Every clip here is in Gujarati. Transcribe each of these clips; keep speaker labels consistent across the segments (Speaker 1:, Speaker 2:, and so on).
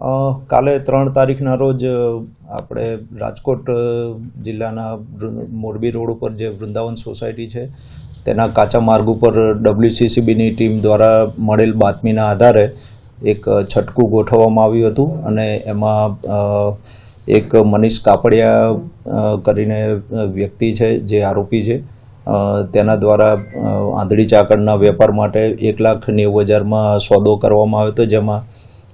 Speaker 1: કાલે ત્રણ તારીખના રોજ આપણે રાજકોટ જિલ્લાના મોરબી રોડ ઉપર જે વૃંદાવન સોસાયટી છે, તેના કાચા માર્ગ ઉપર ડબ્લ્યુસીસીબીની ટીમ દ્વારા મળેલ બાતમીના આધારે એક છટકું ગોઠવવામાં આવ્યું હતું અને એમાં એક મનીષ કાપડિયા કરીને વ્યક્તિ છે, જે આરોપી છે તેના દ્વારા આંધળી ચાકળના વેપાર માટે એક લાખ નેવું હજારમાં સોદો કરવામાં આવ્યો હતો, જેમાં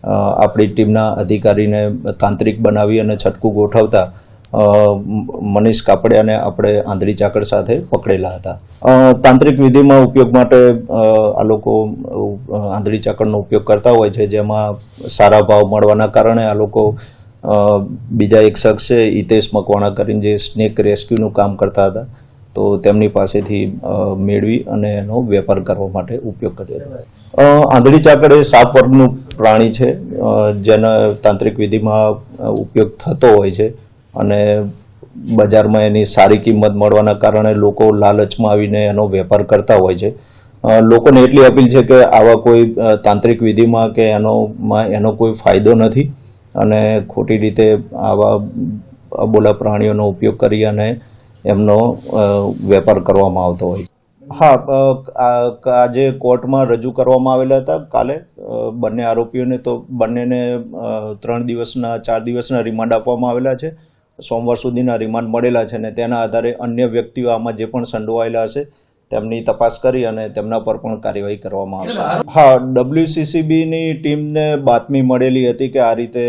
Speaker 1: આપણી ટીમના અધિકારીને તાંત્રિક બનાવી અને છટકું ગોઠવતા મનીષ કાપડિયાને આપણે આંધળી ચાકળ સાથે પકડેલા હતા. તાંત્રિક વિધિમાં ઉપયોગ માટે આ લોકો આંધળી ચાકળનો ઉપયોગ કરતા હોય છે, જેમાં સારા ભાવ મળવાના કારણે આ લોકો બીજા એક શખ્સ છે હિતેશ મકવાણા કરીને જે સ્નેક રેસ્ક્યુનું કામ કરતા હતા તો તેમની પાસેથી મેળવી અને એનો વેપાર કરવા માટે ઉપયોગ કર્યો. હતો આંધળી ચાકળ એ સાપ વર્ગનું પ્રાણી છે. જેનો તાંત્રિક વિધિમાં ઉપયોગ થતો હોય છે અને બજારમાં એની સારી કિંમત મળવાના કારણે લોકો લાલચમાં આવીને એનો વેપાર કરતા હોય છે. લોકોને એટલી અપીલ છે કે આવા કોઈ તાંત્રિક વિધિમાં કે એનો એનો કોઈ ફાયદો નથી અને ખોટી રીતે આવા અબોલા પ્રાણીઓનો ઉપયોગ કરી અને એમનો વેપાર કરવામાં આવતો હોય હા આજે કોર્ટમાં રજૂ કરવામાં આવેલા હતા. કાલે બંને આરોપીઓને તો બંનેને ત્રણ દિવસના, ચાર દિવસના રિમાન્ડ આપવામાં આવેલા છે. સોમવાર સુધીના રિમાન્ડ મળેલા છે અને તેના આધારે અન્ય વ્યક્તિઓ આમાં જે પણ સંડોવાયેલા હશે, તેમની તપાસ કરી અને તેમના પર પણ કાર્યવાહી કરવામાં આવશે. હા ડબ્લ્યુસીસીબીની ટીમને બાતમી મળેલી હતી કે આ રીતે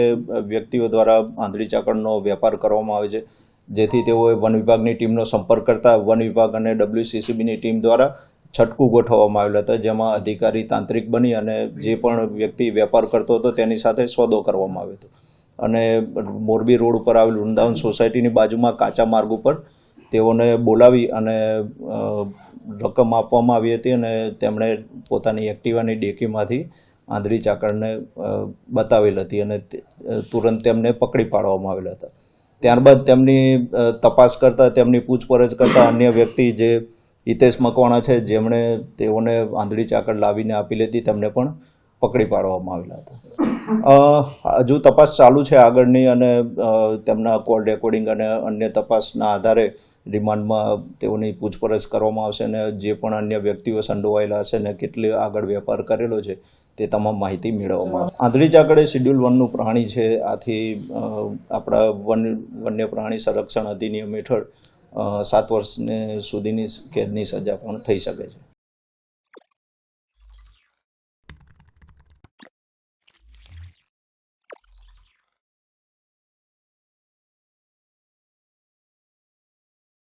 Speaker 1: વ્યક્તિઓ દ્વારા આંધળી ચાકણનો વેપાર કરવામાં આવે છે. જેથી તેઓએ વન વિભાગની ટીમનો સંપર્ક કરતા વન વિભાગ અને ડબલ્યુસીસીબીની ટીમ દ્વારા છટકું ગોઠવવામાં આવેલ હતા જેમાં અધિકારી તાંત્રિક બની અને જે પણ વ્યક્તિ વેપાર કરતો હતો તેની સાથે સોદો કરવામાં આવ્યો હતો. અને મોરબી રોડ ઉપર આવેલ વૃંદાવન સોસાયટીની બાજુમાં કાચા માર્ગ ઉપર તેઓને બોલાવી અને રકમ આપવામાં આવી હતી અને તેમણે પોતાની એક્ટિવાની ડેકીમાંથી આંધળી ચાકળને અ, બતાવેલ હતી અને તુરંત તેમને પકડી પાડવામાં આવેલા હતા. ત્યારબાદ તેમની તપાસ કરતા, તેમની પૂછપરછ કરતા અન્ય વ્યક્તિ જે હિતેશ મકવાણા છે, જેમણે તેઓને આંધળી ચાકળ લાવીને આપી લીધી તેમને પણ પકડી પાડવામાં આવેલા હતા. હજુ તપાસ ચાલુ છે આગળની અને તેમના કોલ રેકોર્ડિંગ અને અન્ય તપાસના આધારે રિમાન્ડમાં તેઓની પૂછપરછ કરવામાં આવશે અને જે પણ અન્ય વ્યક્તિઓ સંડોવાયેલા હશે ને કેટલી આગળ વેપાર કરેલો છે તે તમામ માહિતી મેળવવામાં આવશે. આંધળી ચાકળ એ શિડ્યુલ વનનું પ્રાણી છે. આથી આપણા વન, વન્ય પ્રાણી સંરક્ષણ અધિનિયમ હેઠળ સાત વર્ષને સુધીની કેદની સજા પણ થઈ શકે છે.